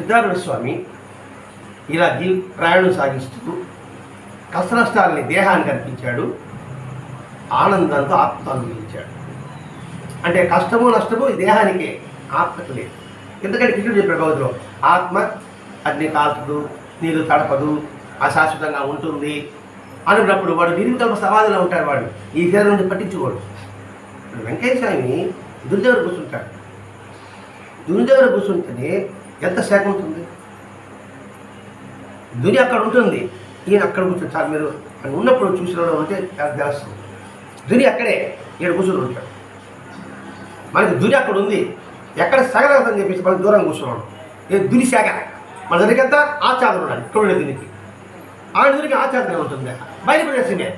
సిద్ధార్థ స్వామి ఇలా జీ ప్రయాణం సాగిస్తూ కష్టనష్టాలని దేహానికి అర్పించాడు ఆనందంతో ఆత్మ అనుభవించాడు అంటే కష్టము నష్టము ఈ దేహానికి ఆత్మకు లేదు. ఎందుకంటే కృష్ణుడు చెప్పాడు భగవద్లో ఆత్మ అగ్ని కాల్చదు నీరు తడపదు అశాశ్వతంగా ఉంటుంది అనుకున్నప్పుడు వాడు నిర్వికల్ప సమాధిలో ఉంటాడు వాడు ఈ శరీరం నుండి పట్టించుకోడు. ఇప్పుడు వెంకయ్య స్వామి దుర్దేవుడు కూర్చుంటాడు. దుర్దేవుడు కూర్చుంటేనే ఎంత శాఖ ఉంటుంది? దుని అక్కడ ఉంటుంది. ఈయన అక్కడ కూర్చొని చాలు మీరు అని ఉన్నప్పుడు చూసిన ఉంటే తెలుస్తుంది దుని అక్కడే ఈయన కూర్చొని ఉంటాడు. మనకి దుని అక్కడ ఉంది. ఎక్కడ సగలగదని చెప్పేసి మనకి దూరం కూర్చున్నాడు. ఏ దుని శాఖ మన దగ్గరికి అంతా ఆచారం ఉండాలి ఇక్కడ ఉండే దునికి. ఆ దునికి ఆచారం ఉంటుంది బయట పడేసిందే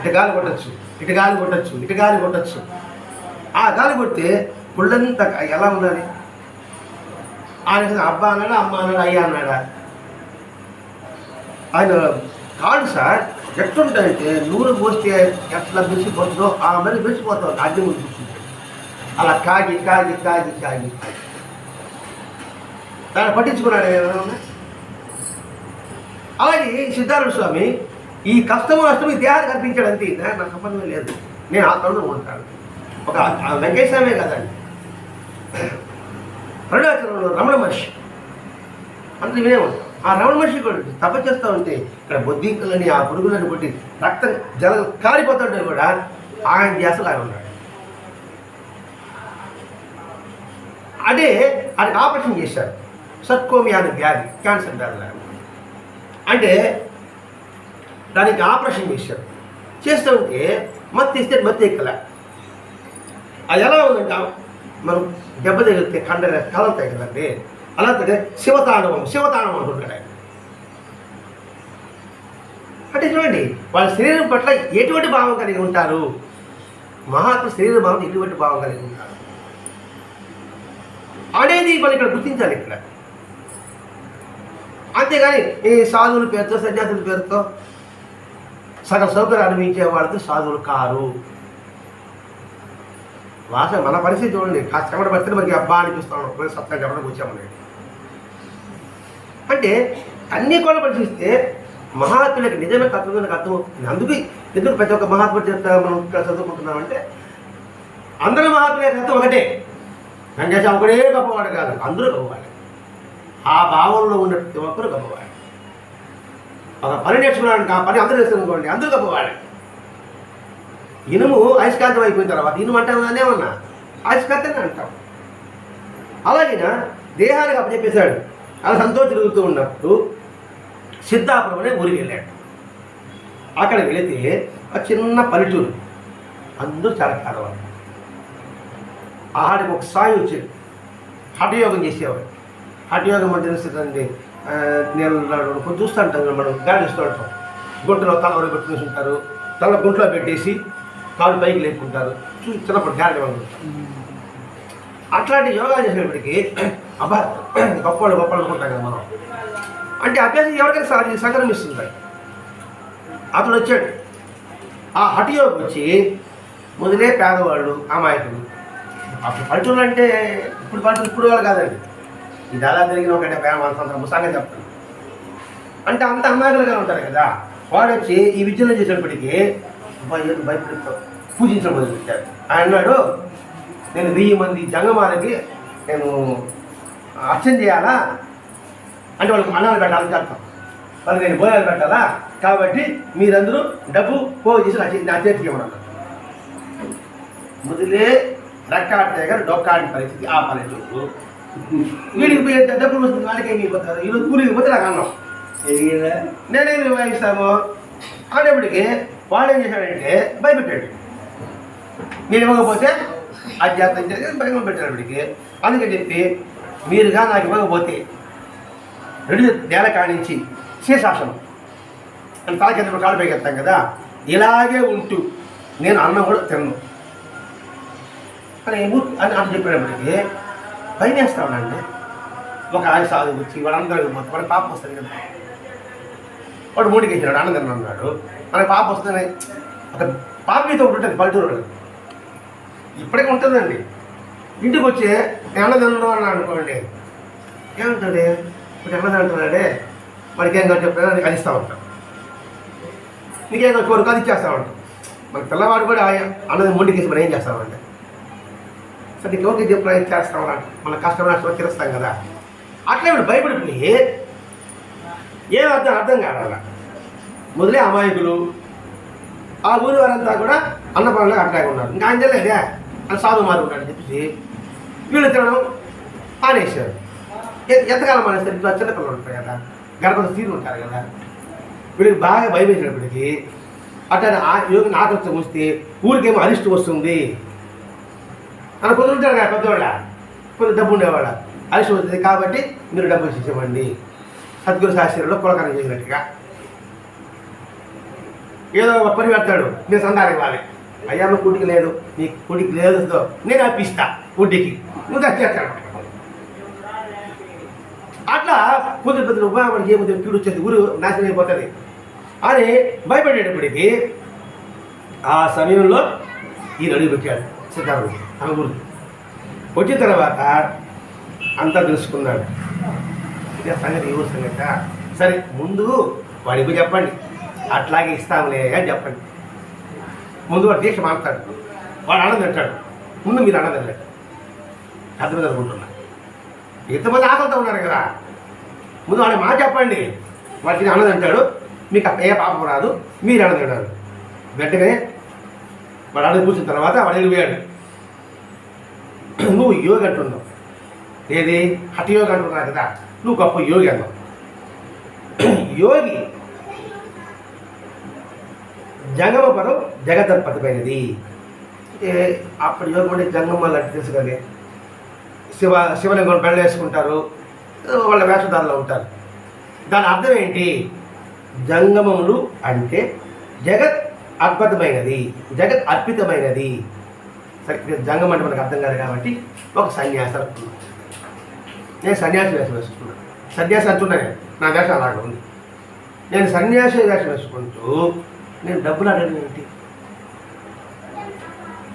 ఇటు గాలి కొట్టచ్చు ఇటు గాలి కొట్టచ్చు ఇటు గాలి కొట్టచ్చు. ఆ గాలి కొడితే పుళ్ళంతా ఎలా ఉండాలి? ఆయన అబ్బా అన్నాడా అమ్మ అన్నాడు అయ్యా అన్నాడా? ఆయన కాదు సార్ ఎట్లుంటాయంటే నూరు పోస్తే ఎట్లా మెరిసిపోతుందో ఆ మరి మెరిసిపోతాం అద్దె ముందు అలా కాగి కాగి కాగి కాగి. దాన్ని పట్టించుకున్నాడు ఏమన్నా? అలాగే సిద్ధార్థ స్వామి ఈ కష్టము నష్టం ఈ దేహాన్ని కనిపించాడు అంతే నాకు సంబంధం లేదు. నేను ఆత్మలో ఉంటాను. ఒక వెంకటేశ్వరమే కదండి. కరుణాకరంలో రమణ మహర్షి. అంత వినేవాడు ఆ రమణ మహర్షి కూడా తప చేస్తూ ఉంటే ఇక్కడ బొద్దింకలని ఆ పురుగులను కొట్టి రక్తం జల కారిపోతుంటే కూడా. ఆయన ధ్యాసలు ఆయన ఉన్నాడు. అదే ఆయనకు ఆపరేషన్ చేశారు. సర్కోమి అనే వ్యాధి క్యాన్సర్ వ్యాధి అంటే దానికి ఆపరేషన్ చేశారు. చేస్తూ ఉంటే మత్తు ఇస్తే మత్తు ఎక్కల. అది ఎలా ఉందంట మనం దెబ్బ తగిలితే కండ కలుగుతాయి కదండి. అలాంటి శివతాండవం శివతాండవం అనుకుంటాడు ఆయన. అంటే చూడండి వాళ్ళ శరీరం పట్ల ఎటువంటి భావం కలిగి ఉంటారు? మహాత్మ శరీర భావం ఎటువంటి భావం కలిగి ఉంటారు? అనేది మనం ఇక్కడ గుర్తించాలి ఇక్కడ. అంతేగాని ఈ సాధువుల పేరుతో సన్యాసుల పేరుతో సగ సౌకర్యం అనుభవించే వాళ్ళతో సాధువులు కారు. భాష మన పరిస్థితి చూడండి. కాస్త కమడ పడితే మనకి అబ్బా అనిపిస్తాం సత్తా చెప్పడానికి వచ్చామని అంటే అన్ని కూడా పరిశీలిస్తే మహాత్ములకు నిజమే తత్వజ్ఞానికి అర్థమవుతుంది అందుకు ఎందుకు ప్రతి ఒక్క మహాత్ముడు చెప్తా మనం చదువుకుంటున్నాం చదువుకుంటున్నామంటే అందరూ మహాత్ముల తత్వం ఒకటే. వెంకటేశ ఒకడే గొప్పవాడు కాదు. అందరూ గొప్పవాడు ఆ భావంలో ఉన్న ప్రతి ఒక్కరు గొప్పవాడు ఒక పని నేర్చుకున్నాడు ఆ పని అందరూ నేర్చుకోండి అందరూ గొప్పవాడు ఇనుము అయస్కాంతం అయిపోయిన తర్వాత ఇనుము అంటాం అదేమన్నా? అయస్కాంతం అంటాం. అలాగిన? దేహానికి అప్పచెప్పేశాడు. అలా సంతోషం జరుగుతూ ఉన్నప్పుడు సిద్ధాపురం అనే ఊరికి వెళ్ళాడు. అక్కడ వెళితే ఆ చిన్న పల్లెటూరు. అందరూ చాలా పేదవాళ్ళు. ఆడికి ఒక సాయి వచ్చేది హఠయోగం చేసేవాడు. హఠయోగం అంటే తెలుస్తుందండి నేను చూస్తూ ఉంటాను మనం గాడిస్తూ ఉంటాం. గుంటలో తల వరకు పెట్టుకుని ఉంటారు. తల గుంట్లో పెట్టేసి కాళ్ళు పైకి లేపుకుంటారు. చూసి చిన్నప్పుడు గాడి వాళ్ళు అట్లాంటి యోగా చేసేటప్పటికి అబ్బా గొప్పవాళ్ళు గొప్ప అనుకుంటాం కదా మనం. అంటే అభ్యాసం ఎవరికైనా సహ సంక్రమిస్తుంది అతను వచ్చాడు. ఆ హఠయోగం వచ్చి మొదలే పేదవాళ్ళు అమాయకులు. అప్పుడు పల్లెటూరు అంటే ఇప్పుడు పల్లెటూరు ఇప్పుడు వాళ్ళు కాదండి. ఈ దాదాపు జరిగిన ఒకటే డెబ్బై వంద చెప్తాను అంటే అంత అమాయకులుగా ఉంటారు కదా. వాడు వచ్చి ఈ విద్యలో చేసేటప్పటికీ భయ భయపడుతూ పూజించడం మొదలుపెట్టాడు ఆయన అన్నాడు నేను వెయ్యి మంది జంగమాలకి నేను అర్చన చేయాలా? అంటే వాళ్ళకి అన్నాలు పెట్టాలని చెప్తాం. వాళ్ళకి నేను భోజనాలు పెట్టాలా? కాబట్టి మీరందరూ డబ్బు పోగు చేసి నా చేతికి ఇవ్వడం మొదలే రెక్కాటే గారు డొక్కాడి పరిస్థితి ఆ పల్లెటూరు వీడికి పోయి డబ్బులు వస్తుంది? వాళ్ళకి ఏమి ఇవ్వతారు ఈరోజు కూలికి పోతే నాకు అన్నం. నేనేం నిర్వహిస్తాము అనేప్పటికీ వాడు ఏం చేశాడంటే భయపెట్టాడు. నేను ఇవ్వకపోతే అది చేస్తాను చేసి భయం వీడికి. అందుకని చెప్పి మీరుగా నాకు ఇవ్వకపోతే రెండు నేల కానించి శేషాసనం. అని తల కింద కాలు పైకి ఎత్తాం కదా ఇలాగే ఉంటూ నేను అన్నం కూడా తిన్ను. అని అని అని చెప్పేటప్పటికి భయం వేస్తా ఉన్నాండి ఒక ఆయన సాధు వచ్చి వాళ్ళందరూ మొత్తం వాడు పాపం వస్తుంది కదా. వాడు మూడికి వేసినాడు అన్నం తిన్నాడు మన పాప వస్తుంది ఒక పాపీతో ఒకటి ఉంటుంది పల్లెటూరు వాళ్ళకి. ఇప్పటికీ ఉంటుందండి. ఇంటికి వచ్చి ఎండదండు అని అనుకోండి. ఏమంటుంది? ఇప్పుడు ఎండదంటున్నాడే మనకి ఏం కాదు చెప్పినా నీకు అది ఇస్తా ఉంటాం. నీకేం కాదు కోరిక అది ఇచ్చేస్తా ఉంటాం. మన పిల్లవాడు కూడా అన్నది మొండికేసి మనం ఏం చేస్తామంటే సరే నీకు ఓకే చెప్పిన ఏం చేస్తాం మన కష్టం నష్టం తీరుస్తాం కదా. అట్లా ఇప్పుడు భయపడిపోయి ఏం అర్థం అర్థం కావాల? మొదలే అమాయకులు ఆ ఊరి వారంతా కూడా అన్నపరంలో అట్లాగే ఉన్నారు. ఇంకా ఆయన తెలియదే అని సాధు మారు ఉన్నాడు చెప్పేసి వీళ్ళు తినడం మానేశారు. ఎంతకాలం మానేస్తారు? ఇట్లా చిన్నపిల్లలు ఉంటారు కదా. గర్భవతి తీరు ఉంటారు కదా. వీళ్ళకి బాగా భయం వేసినప్పటికీ అట్లా ఆ యోగిని ఆకర్షణ వస్తే ఊరికేమో అరిస్ట్ వస్తుంది. అని కొందరు ఉంటారు కదా పెద్దవాళ్ళ. కొంత డబ్బు ఉండేవాళ్ళ. అరిస్ట్ వస్తుంది కాబట్టి మీరు డబ్బు ఇచ్చేసేవండి సద్గురు శాస్త్రంలో కులకరం చేసినట్టుగా. ఏదో ఒక పని పెడతాడు నేను సందారం ఇవ్వాలి అయ్యా నువ్వు కుడికి లేదు నీ కుడికి లేదు నేను అప్పిస్తా కుడికి నువ్వు తెచ్చేస్తాడు అట్లా కుదిరి పెద్ద ఉపయోగపడి ఏముంది? కీడు వచ్చేది ఊరు నాశనం అయిపోతుంది. అని భయపడేటప్పటికి ఆ సమయంలో ఈయన అడుగు పెట్టాడు సిద్ధార్థుడు తన ఊరు వచ్చిన తర్వాత అంతా తెలుసుకున్నాడు. ఇదే సంగతి ఈ ఊరు సంగత? సరే ముందు వాడికి చెప్పండి. అట్లాగే ఇస్తాంలే అని చెప్పండి. ముందు వాడు దీక్ష మాట్లాడు వాడు ఆనందం తింటాడు. ముందు మీరు ఆనందం లేదు అర్థమైంది అనుకుంటున్నా. ఎంతమంది ఆకలితో ఉన్నారు కదా. ముందు వాడి మాట చెప్పండి. వాడికి ఆనందం అంటాడు మీకు ఏ పాపం రాదు. మీరు అన్నం తింటారు. వెంటనే వాడు ఆనందం కూర్చున్న తర్వాత వాడు వెళ్ళిపోయాడు. నువ్వు యోగి అంటున్నావు. ఏది? హఠయోగి అంటున్నావు కదా. నువ్వు గొప్ప యోగి అన్నావు. యోగి జంగమ పదం జగదర్పతమైనది ఏ అప్పుడు యోగం అంటే అంటే తెలుసు కానీ శివ శివలింగం బెళ్ళ వేసుకుంటారు వాళ్ళ వేషధారలో ఉంటారు. దాని అర్థం ఏంటి? జంగమములు అంటే జగత్ అద్భుతమైనది జగత్ అర్పితమైనది. సరే జంగం అంటే మనకు అర్థం కాదు కాబట్టి ఒక సన్యాసం నేను సన్యాసి వేషం వేసుకున్నాను. సన్యాసి అంటున్నాను నా వేషం అలాగే ఉంది. నేను సన్యాసి వేషం వేసుకుంటూ నేను డబ్బులు అడగడం ఏంటి?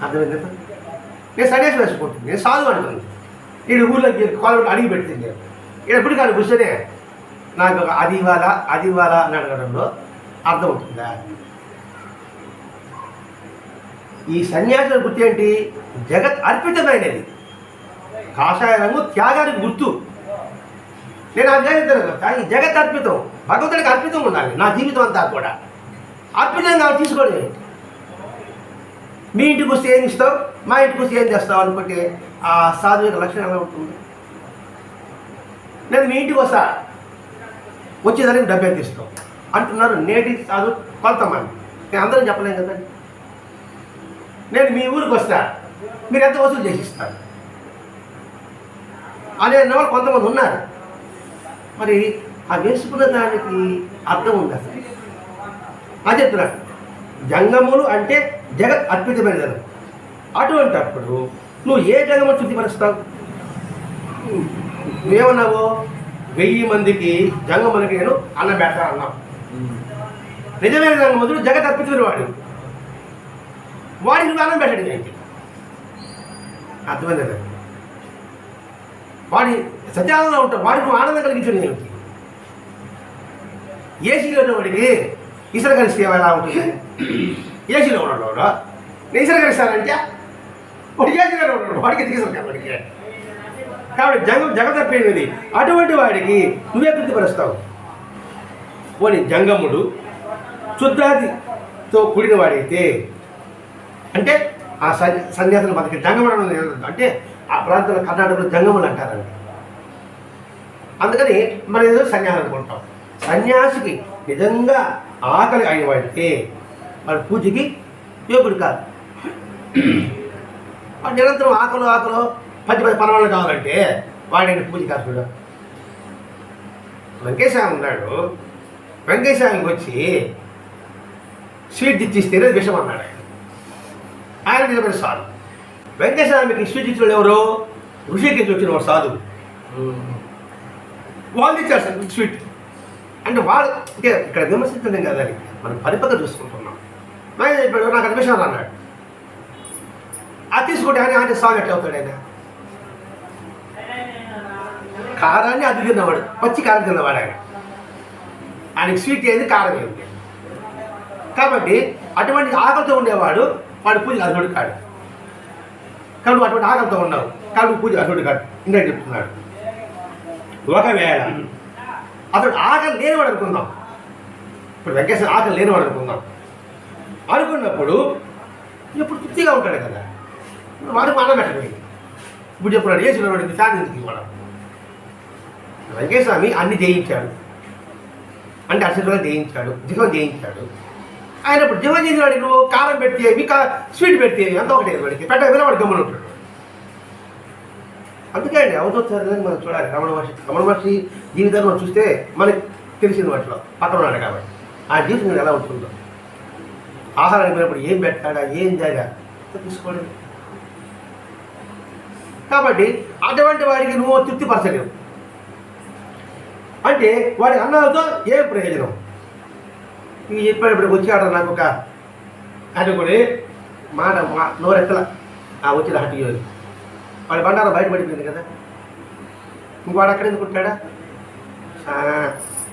అర్థమైంది నేను సజెషన్ వేసుకుంటుంది నేను సాధు అంటుంది ఈడు ఊళ్ళో కాలు అడిగి పెడుతుంది నేను. ఇక్కడ ఎప్పుడు కానీ కూర్చొనే నాకు ఒక అది ఇవ్వాలా అది ఇవ్వాలా అని అడగడంలో అర్థమవుతుందా? ఈ సన్యాసుల గుర్తు ఏంటి? జగత్ అర్పితమైనది. కాషాయ రంగు త్యాగానికి గుర్తు. నేను అది కానీ కదా ఈ జగత్ అర్పితం భగవంతుడికి అర్పితం ఉండాలి నా జీవితం అంతా కూడా. అర్పితం కావాలి తీసుకోండి మీ ఇంటికి వస్తే ఏం ఇస్తావు? మా ఇంటికి వస్తే ఏం చేస్తావు అనుకుంటే ఆ సాధు యొక్క లక్షణం ఎలా ఉంటుంది నేను మీ ఇంటికి వస్తా. వచ్చేదానికి డబ్బు ఎంత ఇస్తావు అంటున్నారు నేటి సాధు కొంతమంది నేను అందరం చెప్పలేను కదండి నేను మీ ఊరికి వస్తా. మీరు ఎంత వసూలు చేసి ఇస్తారు? అనే వాళ్ళు కొంతమంది ఉన్నారు. మరి ఆ వేసుకున్న దానికి అర్థం ఉంది? అసలు అని చెప్తున్నాడు జంగములు అంటే జగత్ అటువంటి అప్పుడు నువ్వు ఏ జంగములు శుద్ధిపరుస్తావు? నువ్వేమన్నావు? వెయ్యి మందికి జంగములకి నేను అన్నం పెడతాను అన్నావు. నిజమైన జంగములు జగత్ అద్భుతమైన వాడు. వాడికి నువ్వు అన్నం పెట్టాడు ఏంటి అర్థమైంది? వాడి సత్యానందంలో ఉంటాడు వాడికి నువ్వు ఆనందం కలిగించాడు నేను ఏసీలో ఉన్నవాడికి ఇసుర సేవ ఎలా ఉంటుంది? ఏసీలో ఉన్నాడు వాడు. నేను ఇసుర కలిస్తానంటే వాడు ఏసీలో ఉన్నాడు. వాడికి తీసుకుంటా వాడికి. కాబట్టి జంగం జగతప్పేది అటువంటి వాడికి నువ్వే తృప్తిపరుస్తావు. పోనీ జంగముడు శుద్ధాదితో కూడిన వాడైతే అంటే ఆ సన్ సన్యాసులు మనకి జంగముడు అంటే ఆ ప్రాంతంలో కర్ణాటకలో జంగములు అంటారండి అందుకని మనం ఏదో సన్యాసం అనుకుంటాం. సన్యాసికి నిజంగా ఆకలి అయిన వాడితే వాడి పూజకి యోగుడు కాదు వాడు నిరంతరం ఆకలు ఆకలు పది పది పనవాళ్ళు కావాలంటే వాడైన పూజ కాదు చూడు. వెంకటేశ్వరం ఉన్నాడు. వెంకటేశ్వరానికి వచ్చి స్వీట్ ఇచ్చిస్తేనే విషం అన్నాడు ఆయన. ఆయన నిజమైన సాధు వెంకటేశ్వరానికి స్వీట్ ఇచ్చిన ఎవరు? ఋషికేశ్ వచ్చిన వాడు సాధు వాళ్ళు ఇచ్చారు సార్ స్వీట్. అంటే వాడు అంటే ఇక్కడ విమర్శించడం కదా అని మనం పరిపక్వ చూసుకుంటున్నాం. ఆయన చెప్పాడు? నాకు అడ్మిషన్ అన్నాడు. అది తీసుకుంటే ఆయన ఆయన సాగు ఎట్లా అవుతాడు ఆయన? కారాన్ని అది తిన్నవాడు పచ్చి కారం తిన్నవాడు ఆయన. ఆయనకి స్వీట్ ఏది కారం అయింది. కాబట్టి అటువంటి ఆకలితో ఉండేవాడు వాడు పూజ అర్హుడు కాడు. కానీ అటువంటి ఆకలితో ఉన్నావు కానీ పూజ అర్హుడు కాడు. ఇంకా చెప్తున్నాడు. ఒకవేళ అతడు ఆకలి లేనివాడు అనుకుందాం. ఇప్పుడు వెంకటేశ్వర ఆకలి లేనివాడు అనుకుందాం. అనుకున్నప్పుడు ఇప్పుడు తృప్తిగా ఉంటాడు కదా. వాడు మాట పెట్టండి. ఇప్పుడు చెప్పున్నాడు ఏ వాడికి సాధి ఎందుకు ఇవ్వడం? వెంకటేశ్వమి అన్ని జయించాడు. అంటే అక్షరాలు జయించాడు జిహం జయించాడు. ఆయన ఇప్పుడు జిహం చేసిన వాడికి నువ్వు కారం పెడితే ఇంకా స్వీట్ పెడితే అంత ఒకటే వాడికి. పెట్ట వాడు గమ్మున ఉంటాడు. అందుకే అండి అవతోత్సారాన్ని మనం చూడాలి. రమణ మహర్షి రమణ మహర్షి జీవితాన్ని మనం చూస్తే మనకి తెలిసింది వాటిలో పక్కన ఉన్నాడు కాబట్టి. ఆ జీవితం ఎలా ఉంటుందో. ఆహారానికి పోయినప్పుడు ఏం పెట్టాడా ఏం జాగా తీసుకోండి. కాబట్టి అటువంటి వాడికి నువ్వు తృప్తిపరచలేవు. అంటే వాడి అన్నాలతో ఏ ప్రయోజనం? ఇవి చెప్పేటప్పుడు వచ్చాడు నాకు ఒక కూడా మాట మా నోరెత్తల. ఆ వచ్చిన హట్టి యోగి వాడి బండారం బయటపడిపోయింది కదా. ఇంకోడు అక్కడ ఎందుకు ఉంటాడా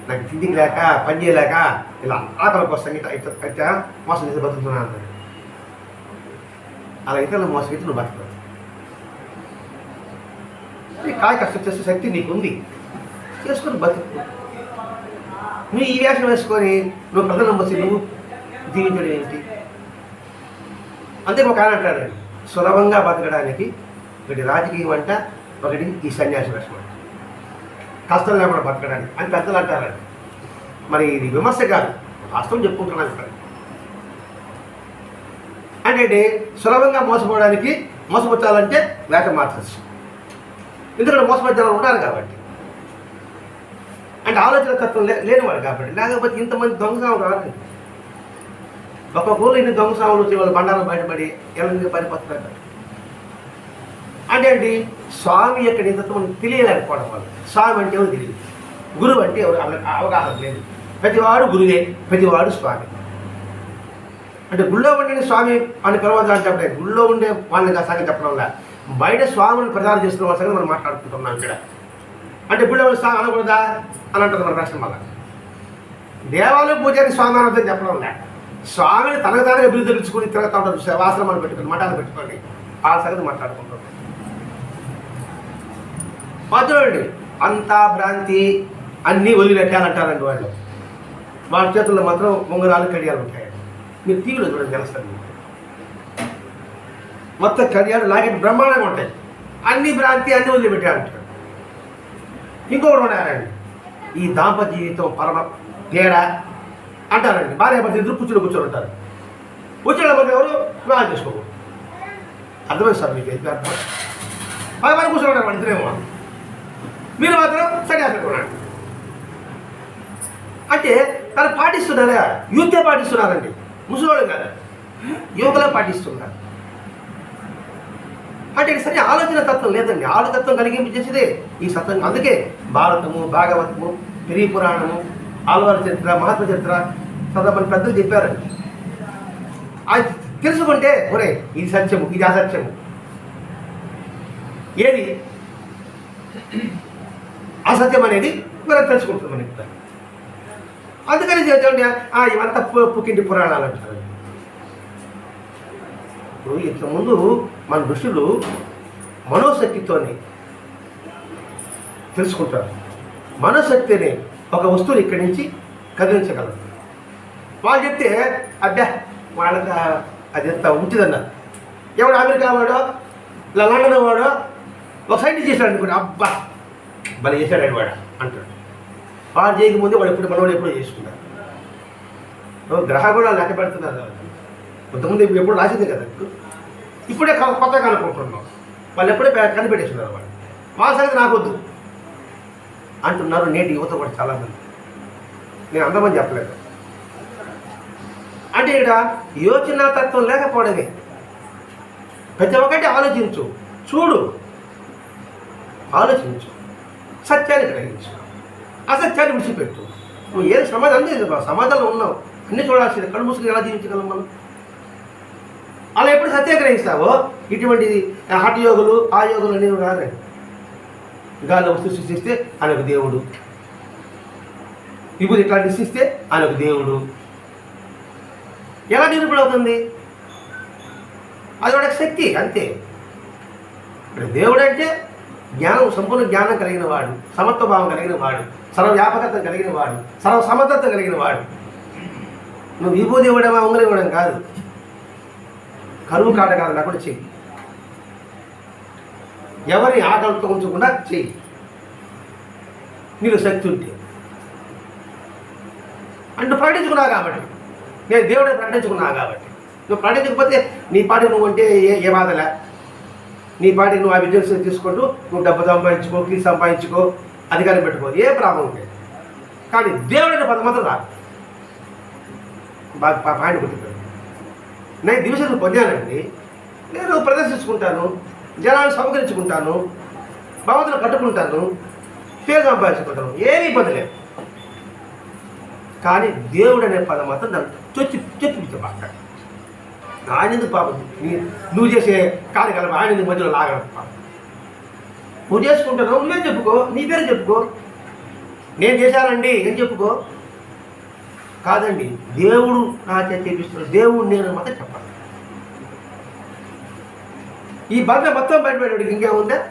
నాకు తిండికి లేక పని చేయలేక ఇలా ఆకలికి కోసం ఇట్లా ఇట్లా మోసం చేసి బతుకుతున్నా అన్నాడు అలా ఇతరులు మోసం అయితే నువ్వు బతుకుతావు. కాయ కష్టం చేసే శక్తి నీకుంది. చేసుకొని బతుకు. నువ్వు ఈ వేషం వేసుకొని నువ్వు ప్రజలు నమ్మసి నువ్వు జీవించడం ఏంటి? అంతే ఒక ఆయన అంటాడు. సులభంగా బతకడానికి ఒకటి రాజకీయం అంట ఒకటి ఈ సన్యాసి వేషం అంట కష్టం లేకుండా బతకడానికి. అని పెద్దలు అంటారండి. మరి ఇది విమర్శ కాదు. వాస్తవం చెప్పుకుంటున్నాను ఇక్కడ అంటే సులభంగా మోసపోవడానికి మోసపుచ్చాలంటే వేట మార్చచ్చు. ఎందుకంటే మోసపోయే ఉంటారు కాబట్టి. అంటే ఆలోచన తత్వం లే లేనివాడు కాబట్టి. లేకపోతే ఇంతమంది దొంగసాములు రాదు ఒక ఊళ్ళో ఇన్ని దొంగసాములు వచ్చి వాళ్ళు బండాలు బయటపడి ఎవరికి పరిపత్తున్నారు అంటే ఏంటి? స్వామి యొక్క నిజత్వం మనకు తెలియలేకపోవడం వల్ల. స్వామి అంటే ఎవరు తెలియదు. గురువు అంటే ఎవరు? అవగాహన లేదు. ప్రతివాడు గురువే ప్రతివాడు స్వామి. అంటే గుళ్ళో ఉండే స్వామి అని పిలవద్దంటే గుళ్ళో ఉండే వాళ్ళని ఆ సంగతి చెప్పడం వల్ల. బయట స్వామిని ప్రచారం చేస్తున్న వాళ్ళ సంగతి మనం మాట్లాడుకుంటున్నాం ఇక్కడ. అంటే గుళ్ళో స్వామి అనకూడదా? అని అంటుంది మన ప్రశ్న వల్ల దేవాలయ పూజారి స్వామి అనొద్దని చెప్పడం లే స్వామిని తనకు తానే అభివృద్ధి తెలుసుకుని తిరగతా ఉంటారు. మనం పెట్టుకుని మఠాలు పెట్టుకోండి ఆ సంగతి మాట్లాడుకుంటున్నాం. చూడండి అంతా భ్రాంతి అన్నీ వదిలిపెట్టాలంటారండి వాళ్ళు. వాళ్ళ చేతుల్లో మాత్రం ఉంగరాలు కడియాలు ఉంటాయి. మీరు టీవీలో చూడండి తెలుస్తుంది మొత్తం కడియాలు లాగేట్ బ్రహ్మాండంగా ఉంటాయి. అన్ని భ్రాంతి అన్ని వదిలిపెట్టాలంటారు. ఇంకొకటి ఉన్నారండి ఈ దాంపత్య జీవితం పరమ తేడా అంటారండి. భార్య భర్త ఇద్దరు కూర్చుని కూర్చొని ఉంటారు. కూర్చోడం మధ్య ఎవరు? వివాహం చేసుకోకూడదు. అర్థమైంది సార్ మీకు? అయితే అర్థం? పది మంది కూర్చొని ఉంటారు వాళ్ళు ఇద్దరేమో మీరు మాత్రం సన్యాసం కొనండి. అంటే తను పాటిస్తున్నారా యూతే పాటిస్తున్నారండి ముసలోళ్ళు కదా. యువకులే పాటిస్తున్నారు. అంటే సరే సరి ఆలోచన తత్వం లేదండి. ఆలోచనత్వం కలిగించేసేదే ఈ సత్వం. అందుకే భారతము భాగవతము పెరిగి పురాణము ఆల్వారి చరిత్ర మహాత్మ చరిత్ర చదవమని పెద్దలు చెప్పారండి. అది తెలుసుకుంటే ఒరే ఇది సత్యము ఇది అసత్యము. ఏది? అసత్యం అనేది మనం తెలుసుకుంటున్నాం మనం ఇప్పుడు. అందుకని చేద్దాం ఆ ఇవంతా పు- పుక్కింటి పురాణాలు అంటారు. ఇప్పుడు ఇంతకుముందు మన ఋషులు మనోశక్తితోనే తెలుసుకుంటారు. మనోశక్తిని ఒక వస్తువుని ఇక్కడి నుంచి కదిలించగలరు. వాళ్ళు చెప్తే అబ్బా వాళ్ళకి అది ఎంత ఉంటుందన్నారు ఎవడు అమెరికా వాడో లండన్ వాడో ఒక సైంటిస్ట్ చేశాడు అనుకోండి అబ్బా బలి చేశాడు వాడు అంటాడు. వాడు చేయకముందే వాడు ఎప్పుడు మనవాడు ఎప్పుడో చేసుకున్నారు ఓ గ్రహ కూడా లెక్క పెడుతున్నారు కొంతమంది ఇప్పుడు ఎప్పుడు రాసింది కదా ఇప్పుడే. కొత్తగా కనుక్కుంటున్నాం. వాళ్ళు ఎప్పుడే కనిపెట్టేస్తున్నారు వాళ్ళు. వాళ్ళ సంగతి నాకు వద్దు. అంటున్నారు నేటి యువత కూడా చాలామంది. నేను అందమని చెప్పలేదు. అంటే ఇక్కడ యోచనా తత్వం లేకపోవడమే. ప్రతి ఒక్కటి ఆలోచించు. చూడు. ఆలోచించు. సత్యాన్ని గ్రహించు అసత్యాన్ని విడిచిపెట్టు నువ్వు ఏది సమాధానం లేదు సమాజంలో ఉన్నావు. అన్ని చూడాల్సింది. కళ్ళు మూసుకుని ఎలా జీవించగలం మనం? అలా ఎప్పుడు సత్యాగ్రహిస్తావో గ్రహిస్తావో? ఇటువంటి హఠ యోగులు ఆ యోగులు అనేవి రాదండి గాలి వస్తువు సృష్టిస్తే ఆయన ఒక దేవుడు. విభూతి ఇట్లా నిశ్చిస్తే ఆయన ఒక దేవుడు. ఎలా నిరూపణ అవుతుంది? అది ఒక శక్తి అంతే. ఇప్పుడు దేవుడు అంటే జ్ఞానం సంపూర్ణ జ్ఞానం కలిగిన వాడు సమత్వభావం కలిగిన వాడు సర్వవ్యాపకత్వం కలిగిన వాడు సర్వ సమర్థత్వం కలిగిన వాడు. నువ్వు విభూతి ఇవ్వడమా ఉంగరం ఇవ్వడం కాదు. కరువు కాట కాదు లేకుండా చెయ్యి. ఎవరి ఆకలితో ఉంచకుండా చెయ్యి. నీకు శక్తి ఉంటే. అంటే ప్రకటించుకున్నావు కాబట్టి. నేను దేవుడిని ప్రకటించుకున్నావు కాబట్టి. నువ్వు ప్రకటించకపోతే నీ పాటి నువ్వు అంటే ఏ ఏ బాధలే నీ పాటికి నువ్వు ఆ బిజినెస్ తీసుకుంటూ నువ్వు డబ్బు సంపాదించుకో కీ సంపాదించుకో అధికారం పెట్టుకో. ఏ ప్రాబ్లం లేదు. కానీ దేవుడైన పదం మాత్రం రాదు. బాగా పాయింట్ గుర్తుపెట్టు నేను దివిజన్ పొందానండి? నేను ప్రదర్శించుకుంటాను జనాలు సమకరించుకుంటాను భగవంతులు కట్టుకుంటాను పేరు సంపాదించుకుంటాను. ఏమీ ఇబ్బంది లేదు. కానీ దేవుడు అనే పదం మాత్రం దాన్ని చొచ్చి చెప్పి మాట ఆయన ఎందుకు పాపం? నీ- నువ్వు చేసే కార్యకలాపం ఆయన ఎందుకు మధ్యలో లాగడం? పాపం నువ్వు చేసుకుంటున్నావు నువ్వే చెప్పుకో? నీ పేరు చెప్పుకో. నేను చేశానండి ఏం చెప్పుకో? కాదండి దేవుడు నా చేత చేపిస్తున్నాడు దేవుడు నేను మాత్రం చెప్పాలి. ఈ బాధ మొత్తం బయటపడేవాడికి ఇంకేముందా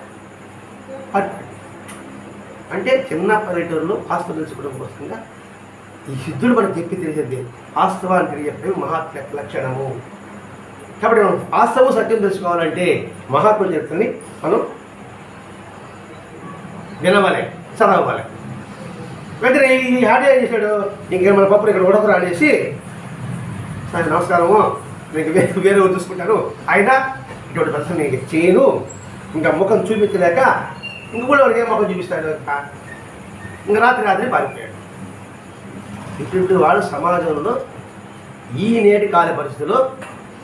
అంటే చిన్న పల్లెటూరులో ఆస్తులు తెలుసుకోవడం కోసంగా ఈ సిద్ధుడు మనకు చెప్పి తెలిసింది వాస్తవాన్ని తెలియజెప్పే మహాత్మ లక్షణము. కాబట్టి మనం వాస్తవం సత్యం తెలుసుకోవాలంటే మహాత్ములు చెప్తుంది మనం వినవాలి చదవాలి వెంటనే ఈ హాడీ ఏం చేశాడు ఇంకేం మన పప్పులు ఇక్కడ ఉడకరా అనేసి సార్ నమస్కారము నేను వేరే వేరే చూసుకుంటాను అయినా ఇటువంటి ప్రశ్న నేను చేయను. ఇంకా ముఖం చూపించలేక ఇంక కూడా వాడికి ఏం ముఖం చూపిస్తాడు? ఇంక రాత్రి రాత్రి పారిపోయాడు. ఇటువంటి వాడు సమాజంలో ఈ నేటి కాల పరిస్థితుల్లో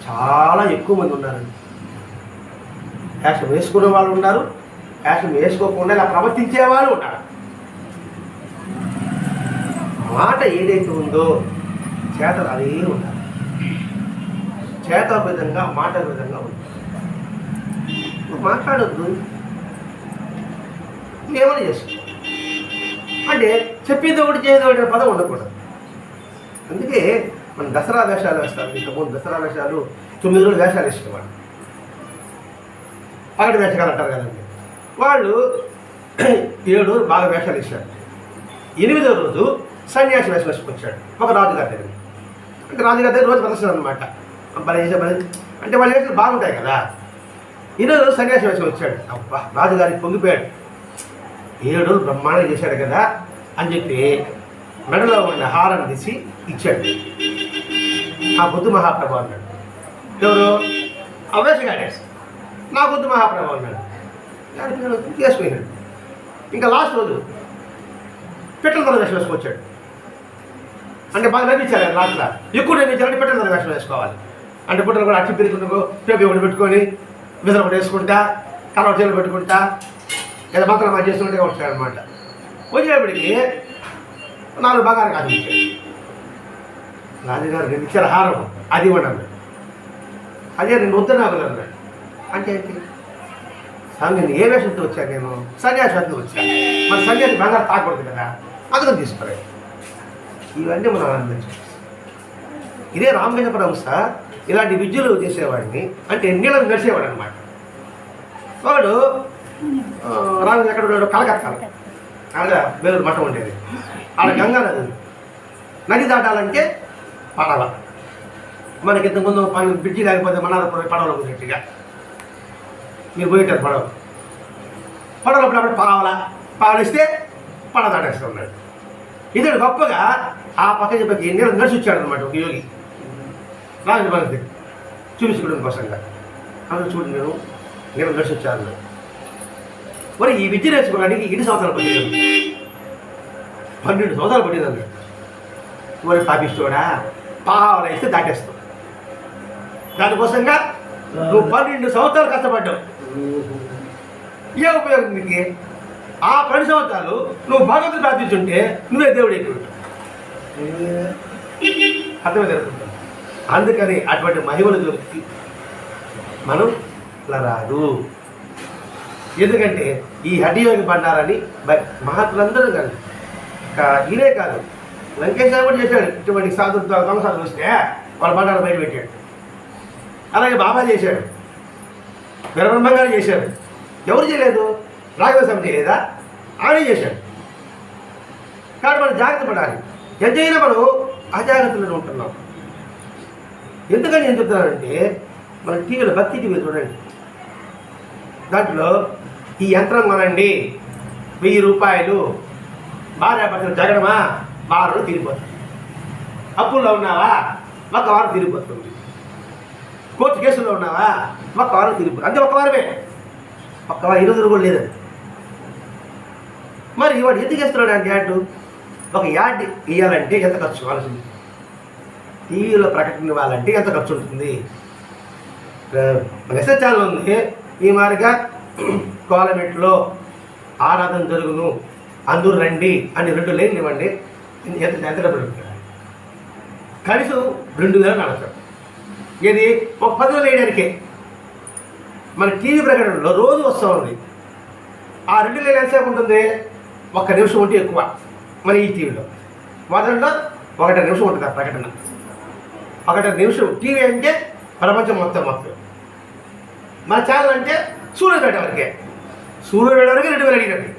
చాలా ఎక్కువ మంది ఉన్నారండి. వేషం వేసుకునే వాళ్ళు ఉన్నారు. వేషం వేసుకోకుండా ఇలా ప్రవర్తించే వాళ్ళు ఉన్నారు. మాట ఏదైతే ఉందో చేతలు అదే ఉండాలి చేత విధంగా మాట విధంగా ఉంది మాట్లాడద్దు మాట్లాడొద్దు. ఏమని చేసుకో. అంటే చెప్పేది ఒకటి చేసేది పదం ఉండకూడదు. అందుకే మన దసరా వేషాలు వేస్తారు. మూడు దసరా వేషాలు తొమ్మిది రోజులు వేషాలు వేసేవాళ్ళు. పగటి వేషకాలు అంటారు కదండి. వాళ్ళు ఏడు రోజులు బాగా వేషాలు వేశారు. ఎనిమిదో రోజు సన్యాసి వేషం వేసుకొచ్చాడు ఒక రాజుగారి దగ్గర అంటే రాజుగారి దగ్గర రోజు ప్రదర్శన అనమాట పని చేసే పని అంటే వాళ్ళ వేషాలు బాగుంటాయి కదా. ఎనిమిదో రోజు సన్యాసి వేషం వచ్చాడు. అబ్బా రాజుగారికి పొంగిపోయాడు. ఏడు రోజులు బ్రహ్మాండంగా చేశాడు కదా అని చెప్పి మెడలో ఉన్న హారం తీసి ఇచ్చాడు. ఆ బుద్ధు మహాప్రభు అన్నాడు. ఎవరు? అవేషగాడే నా బుద్ధు మహాప్రభు అన్నాడు. దానికి నేను ఇంకా లాస్ట్ రోజు పెట్టల తల వేషం వేసుకొచ్చాడు. అంటే బాగా నవ్వించాలి లాస్ట్లో. ఎక్కువ నవ్వించాలంటే పెట్టెల తల వేషం వేసుకోవాలి. అంటే పుట్టలు కూడా అట్టి పెరుగుతుండో టేపు ఒకటి పెట్టుకొని విధులు ఒకటి వేసుకుంటా కలవ చేతులు పెట్టుకుంటా లేదా మంత్రం చేస్తుంటే వచ్చాడనమాట వచ్చేటప్పటికి నాలుగు బంగారు కాదు రాజుగారు రెండు ఇచ్చారు హారం. అది ఇవ్వండి అదే నేను వద్దు నాకు అన్నాడు. అంటే ఏంటి? సార్ నేను ఏ వేషంతో వచ్చాను నేను? సన్యాసంతో వచ్చాను. మరి సన్యాసి బంగారు తాకూడదు కదా? అందుకని తీసుకురా ఇవన్నీ మనం ఆనందించాలి ఇదే రామకృష్ణ పరమహంస ఇలాంటి విద్యలు చేసేవాడిని అంటే నీళ్ళని నడిచేవాడు అనమాట వాడు ఆ, ఎక్కడ ఉన్నాడు కలకత్తాలో. అక్కడ వేరే మఠం ఉండేది. ఆడ గంగా నది నది దాటాలంటే పడవ. మనకి ఇంతకుముందు పని బ్రిడ్జి లేకపోతే మనాల పడవలు ఉన్నట్టుగా మీరు పోయేటారు పడవ. పడవలు అప్పుడప్పుడు పావల పావలిస్తే పడవ దాటేస్తున్నాడు ఇతడు గొప్పగా ఆ పక్క చెప్పి నేను నడిచి వచ్చాడు అనమాట ఒక యోగి. రాజు మనకి చూపించుకోవడం కోసంగా. అందులో చూడు నేను నేను నడిచి వచ్చాను మరి ఈ విద్య నేర్చుకోవడానికి ఎన్ని సంవత్సరాలు పట్టింది? పన్నెండు సంవత్సరాలు పట్టింది మరి పాపిస్తోడా పావల ఇస్తే దాటేస్తావు దానికోసంగా నువ్వు పన్నెండు సంవత్సరాలు కష్టపడ్డావు. ఏ ఉపయోగం నీకు? ఆ పది సంవత్సరాలు నువ్వు భగవంతుడు ప్రార్థించుంటే నువ్వే దేవుడు ఎక్కువ అర్థమే జరుగుతుంది అందుకని అటువంటి మహిమల దృష్టి మనం ఇలా రాదు. ఎందుకంటే ఈ హఠయోగి పడ్డారని మహాత్ములందరూ కాదు ఇదే కాదు. వెంకటేశ్వర కూడా చేశాడు. ఇటువంటి సాధు దొంగ సాధులు వస్తే వాళ్ళ బండారం బయట పెట్టాడు. అలాగే బాబా చేశాడు. వీరబ్రహ్మ గారు చేశాడు. ఎవరు చేయలేదు? రాఘవ స్వామి చేయలేదా? ఆయనే చేశాడు. కాబట్టి మనం జాగ్రత్త పడాలి. ఎంతైనా మనం అజాగ్రత్తలో ఉంటున్నాం. ఎందుకని ఏం చెప్తున్నానంటే మన టీవీలో భక్తి టీవీ చూడండి. దాంట్లో ఈ యంత్రం కొనండి. వెయ్యి రూపాయలు. భార్యాభర్తలు జగడమా వారం తిరిగిపోతుంది అప్పుల్లో ఉన్నావా? ఒక వారం తిరిగిపోతుంది. కోర్టు కేసులో ఉన్నావా? ఒక వారం తిరిగిపోతుంది. అంతే ఒక వారమే. ఒక్క వారం ఇరవై కూడా లేదండి మరి వాడు ఎందుకు వేస్తున్నాడు అంటే యాడ్ ఒక యాడ్ ఇవ్వాలంటే ఎంత ఖర్చు ఆలోచించి టీవీలో ప్రకటన ఇవ్వాలంటే ఎంత ఖర్చు ఉంటుంది? మెసేజ్ ఛానల్ ఉంది. ఈ మారిగా గవర్నమెంట్లో ఆరాధన జరుగును. అందరూ రండి అని రెండు లైన్లు ఇవ్వండి. ఎంత ఎంత డబ్బులు ఉంటుంది? కనీసం రెండు వేలు నడతాడు ఇది ఒక పది వేలు వేయడానికే మన టీవీ ప్రకటనలో రోజు వస్తూ ఉంది. ఆ రెండు వేలు ఎంతసేపు ఉంటుంది? ఒక్క నిమిషం ఉంటే ఎక్కువ. మన ఈ టీవీలో. మొదట్లో ఒకటి నిమిషం ఉంటుంది ఆ ప్రకటన. ఒకటి నిమిషం టీవీ అంటే ప్రపంచం మొత్తం మొత్తం. మన ఛానల్ అంటే సూర్యుపేట వరకే. సూర్యుపేట వరకే రెండు వేలు అడిగినట్టు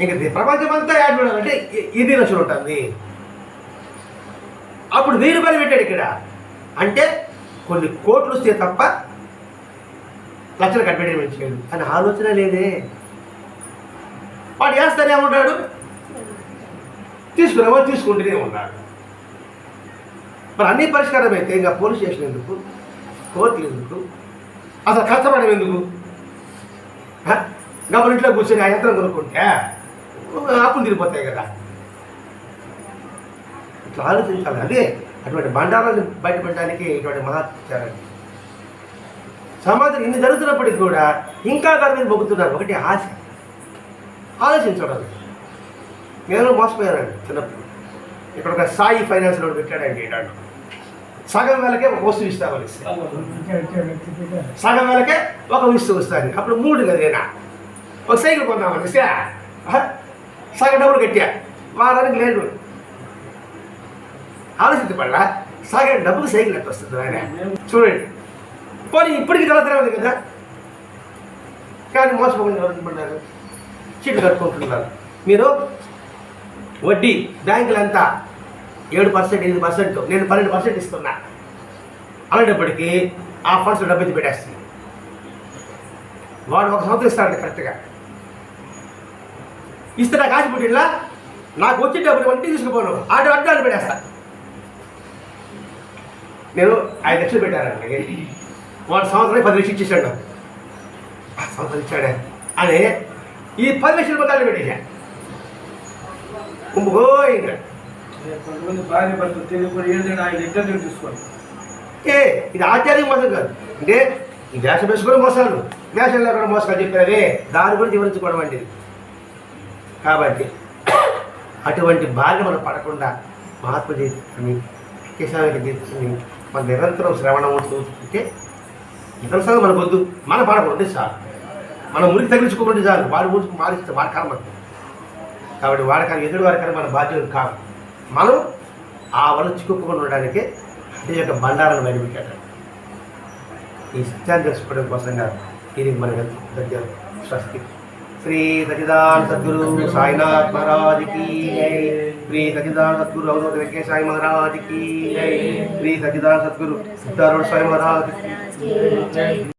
ఇంక ప్రపంచం అంతా యాడ్ చూడాలంటే ఇది లక్షలు ఉంటుంది. అప్పుడు వెయ్యి రూపాయలు పెట్టాడు ఇక్కడ. అంటే కొన్ని కోట్లు వస్తే తప్ప లక్షలు కట్టబెట్టడం చేయడు. అని ఆలోచన లేదే. వాడు వేస్తానే ఉంటాడు. తీసుకురావో తీసుకుంటూనే ఉన్నాడు. మరి అన్ని పరిష్కారం అయితే ఇంకా పోలీస్ స్టేషన్ ఎందుకు? కోర్టులు ఎందుకు? అసలు కష్టపడడం ఎందుకు? గవర్నమెంట్లో కూర్చొని ఆ యంత్రం కొనుక్కుంటే ఆకులు తిరిగిపోతాయి కదా. ఇట్లా ఆలోచించాలి. అదే అటువంటి బండారాన్ని బయటపెట్టడానికి ఇటువంటి మహాచారం సమాజం ఇన్ని జరుగుతున్నప్పటికీ కూడా ఇంకా దాని మీద మొగ్గుతున్నారు. ఒకటి ఆశ. ఆలోచించడం నేను మోసపోయానండి చిన్నప్పుడు. ఇక్కడ ఒక సాయి ఫైనాన్స్ లోన్ పెట్టాడండి ఈనాడు సగం వేలకే ఒక వస్తువు ఇస్తామని సగం వేలకే ఒక వస్తువు ఇస్తాను అప్పుడు మూడు కదా ఒక సైకిల్ కొన్నామని ఇస్తే సగం డబ్బులు కట్టా వారానికి లేదు ఆలోచించబడలా సగం డబ్బులు సైకిల్ ఎంత వస్తుంది ఆయన చూడండి. పోనీ ఇప్పటికి కలతనే ఉంది కదా? కానీ మోసపోకుండా పడ్డారు చీట్లు కట్టుకుంటున్నారు. మీరు వడ్డీ బ్యాంకులంతా ఏడు పర్సెంట్ ఎనిమిది పర్సెంట్ నేను పన్నెండు పర్సెంట్ ఇస్తున్నా. అలాంటప్పటికీ ఆ ఫండ్స్ డబ్బు ఎత్తి పెట్టేస్తుంది. వాడు ఒక సంవత్సరం ఇస్తాడండి కరెక్ట్గా. ఇస్తే నాకు ఆశపుట్టిలా నాకు వచ్చే డబ్బులు వంటి తీసుకుపోను. ఆట అడ్డాలు పెట్టేస్తా. నేను ఐదు లక్షలు పెట్టానండి. వాడు సంవత్సరం పది లక్షలు ఇచ్చేసాడు సంవత్సరం ఇచ్చాడే. అని ఈ పది లక్షల మొత్తాలు పెట్టేసా ఇంకో. కొంతమంది భార్య భర్త తెలియకుండా ఏంటంటే ఆయన ఇద్దరు తీసుకోండి ఏ ఇది ఆచార్య మోసం కాదు. అంటే ఈ వేషం వేసుకుని మోసాలు. వేషం లేకుండా మోసాలు చెప్పారే దాని గురించి వివరించుకోవడం ఇది. కాబట్టి అటువంటి బాధ మనం పడకుండా మహాత్మ జీవితాన్ని కేశావిక జీవితాన్ని మన నిరంతరం శ్రవణం చూస్తుంటే ఇతర సంగతి మన వద్దు. మన పాడకూడదు చాలు. మనం మురికి తగిలించుకోకుండా చాలు. వాడి గురించి మారిస్తే వాడి కర్మ. కాబట్టి వాడికాన్ని ఎదురు వాడికాన్ని మన బాధ్యత కాదు మనం ఆ వల్ల చిక్కుకుండా ఉండడానికి ఈ యొక్క బండారాన్ని బయటపెట్టాడు ఈ సత్యాన్ని తెలుసుకోవడం కోసంగా ఇది మనకు దగ్గర స్వస్తి. श्री सचिदान सदगुरु साईनाथ महाराज की जय। श्री सचिदान सदगुरु अवधूत साई महाराज की जय। श्री सचिदान सदगुरु तरुण साई महाराज की जय।